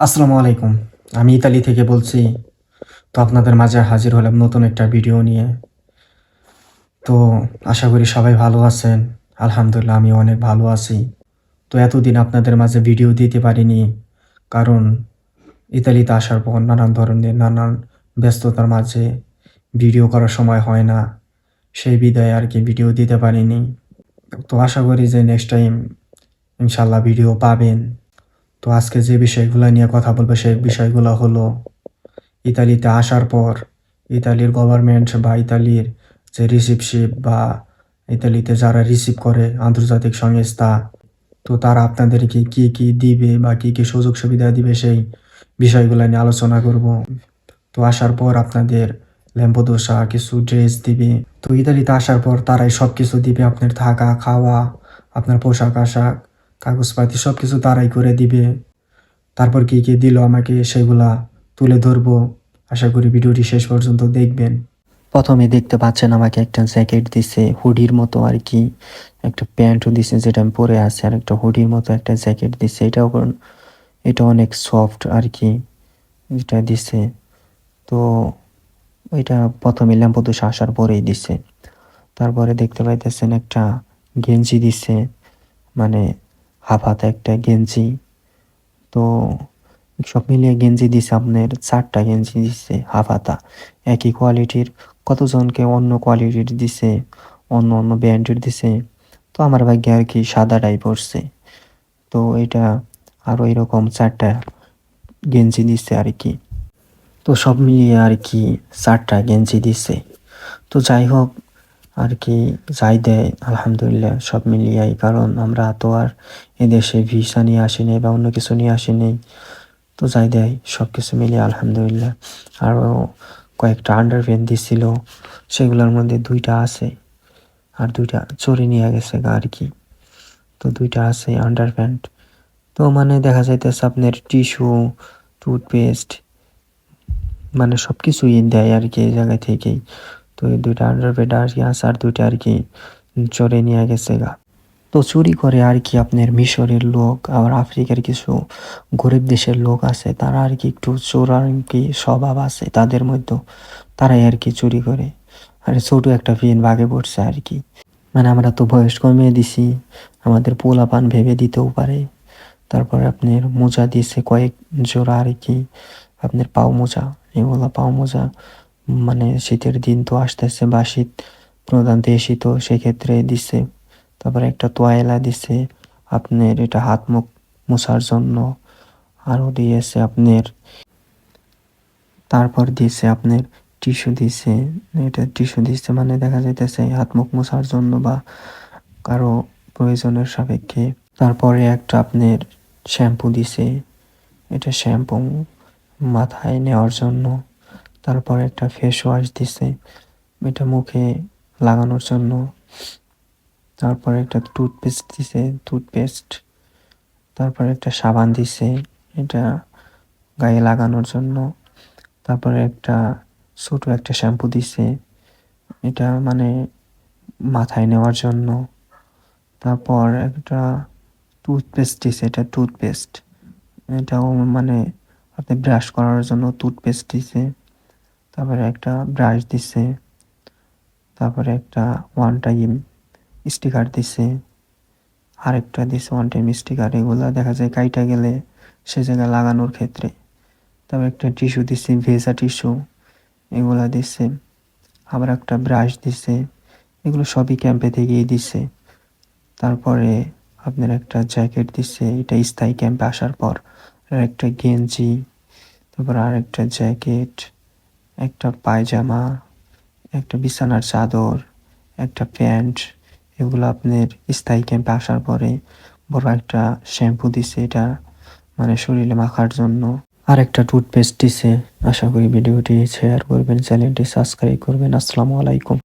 আসসালামু আলাইকুম। আমি ইতালি থেকে বলছি, তো আপনাদের মাঝে হাজির হলাম নতুন একটা ভিডিও নিয়ে। তো আশা করি সবাই ভালো আছেন। আলহামদুলিল্লাহ আমি অনেক ভালো আছি। তো এতদিন আপনাদের মাঝে ভিডিও দিতে পারিনি, কারণ ইতালিতে আসার পর নানান ধরনের, নানান ব্যস্ততার মাঝে ভিডিও করার সময় হয় না। সেই বিদায় আর কি ভিডিও দিতে পারিনি। তো আশা করি যে নেক্সট টাইম ইনশাল্লাহ ভিডিও পাবেন। তো আজকে যে বিষয়গুলো নিয়ে কথা বলব সেই বিষয়গুলো হলো ইতালিতে আসার পর ইতালির গভর্নমেন্ট বা ইতালির যে রিসিপশিপ বা ইতালিতে যারা রিসিভ করে আন্তর্জাতিক সংস্থা, তো তারা আপনাদেরকে কি কি দিবে বা কি কি সুযোগ সুবিধা দিবে সেই বিষয়গুলো নিয়ে আলোচনা করব। তো আসার পর আপনাদের ল্যাম্পোদোসা কিছু ড্রেস দিবে। তো ইতালিতে আসার পর তারাই সব কিছু দিবে, আপনার থাকা, খাওয়া, আপনার পোশাক, আশাক। কাগজপাতি সব কিছু তারাই করে দিবে। তারপর কি কি দিল আমাকে সেগুলা তুলে ধরবো। আশা করি ভিডিওটি শেষ পর্যন্ত দেখবেন। প্রথমে দেখতে পাচ্ছেন আমাকে একটা জ্যাকেট দিছে, হুডির মতো আর কি। একটা প্যান্টও দিছে যেটা আমি পরে আছি, আর একটা হুডির মতো একটা জ্যাকেট দিছে। এটাও এটা অনেক সফট আর কি, এটা দিছে। তো ওইটা প্রথমে ল্যাম্পোদোষ আসার পরেই দিছে। তারপরে দেখতে পাইতেছেন একটা গেঞ্জি দিছে মানে হাফ হাতে একটা গেঞ্জি। তো সব মিলিয়ে গেঞ্জি দিছে আপনার, চারটা গেঞ্জি দিছে হাফ হাতা একই কোয়ালিটির কতজনকে অন্য কোয়ালিটির দিছে, অন্য অন্য ব্র্যান্ডের দিছে। তো আমার ভাগ্যে আর কি সাদাটাই পড়ছে তো এটা আরও এরকম চারটা গেঞ্জি দিছে আর কি। তো সব মিলিয়ে আর কি চারটা গেঞ্জি দিছে। তো যাই হোক আর কি যাই দেয়, আলহামদুলিল্লাহ, সব মিলিয়াই। কারণ আমরা তো আর এদেশে ভিসা নিয়ে আসিনি বা অন্য কিছু নিয়ে আসি আসিনি। তো যাই দেয়, সব কিছু মিলিয়ে আলহামদুলিল্লাহ। আরও কয়েকটা আন্ডার প্যান্ট দিছিল, সেগুলোর মধ্যে দুইটা আছে। আর দুইটা চুরি নিয়ে গেছে গা আর কি তো দুইটা আছে আন্ডার প্যান্ট তো মানে দেখা যাইতেছে আপনার টিস্যু টুথপেস্ট মানে সব কিছুই দেয় আর কি এই জায়গা থেকেই। তো এই দুইটা আন্ডার প্যান্ট আর কি আছে আর দুইটা আর কি চোরে নিয়ে গেছে গা তো চুরি করে আর কি আপনার মিশরের লোক আবার আফ্রিকার কিছু গরিব দেশের লোক আছে তারা আর কি একটু চোর আর কি স্বভাব আছে তাদের মধ্যে তারাই আর কি চুরি করে আর ছোট একটা ফিন ভাগে পড়ছে আর কি মানে আমরা তো বয়স কমিয়ে দিছি আমাদের পোলা পান ভেবে দিতেও পারে তারপরে আপনার মোজা দিয়েছে কয়েক জোড়া আর কি আপনার পাও মোজা এগুলো পাও মোজা মানে শীতের দিন তো আসতেছে, বা শীত প্রধান দেশই তো সেক্ষেত্রে দিছে। তারপরে একটা তোয়াইলা দিছে, আপনার এটা হাত মুখ মোছার জন্য। আরও দিয়েছে আপনার, তারপর দিয়েছে আপনার টিস্যু দিছে। এটা টিস্যু দিচ্ছে মানে দেখা যাইতেছে হাত মুখ মোছার জন্য বা কারও প্রয়োজনের সাপেক্ষে। তারপরে একটা আপনার শ্যাম্পু দিছে, এটা শ্যাম্পু মাথায় নেওয়ার জন্য। তারপর একটা ফেস ওয়াশ দিছে, এটা মুখে লাগানোর জন্য। তারপর একটা টুথপেস্ট দিছে টুথপেস্ট তারপর একটা সাবান দিছে, এটা গায়ে লাগানোর জন্য। তারপরে একটা ছোট একটা শ্যাম্পু দিছে, এটা মানে মাথায় নেওয়ার জন্য। তারপর একটা টুথপেস্ট দিছে, এটা টুথপেস্ট এটাও মানে আপনি ব্রাশ করার জন্য টুথপেস্ট দিছে। তারপরে একটা ব্রাশ দিছে, তারপরে একটা ওয়ান টাইম স্টিকার দিছে, আরেকটা দিছে ওয়ান টাইম স্টিকার এগুলো দেখা যায় কাইটা গেলে সে জায়গায় লাগানোর ক্ষেত্রে। তারপর একটা টিস্যু দিছে, ভেজা টিস্যু এগুলা দিছে, আবার একটা ব্রাশ দিছে, এগুলো সবই ক্যাম্পে থেকেই দিছে। তারপরে আপনার একটা জ্যাকেট দিছে, এটা স্থায়ী ক্যাম্পে আসার পর আর একটা গেঞ্জি, তারপর আর একটা জ্যাকেট একটা পায়জামা, একটা বিছানার চাদর, একটা প্যান্ট, এগুলো আপনার স্থায়ী ক্যাম্পে আসার পরে বড় একটা শ্যাম্পু দিছে এটা মানে শরীরে মাখার জন্য। আর একটা টুথপেস্ট দিছে। আশা করি ভিডিওটি শেয়ার করবেন, চ্যানেলটি সাবস্ক্রাইব করবেন। আসসালামু আলাইকুম।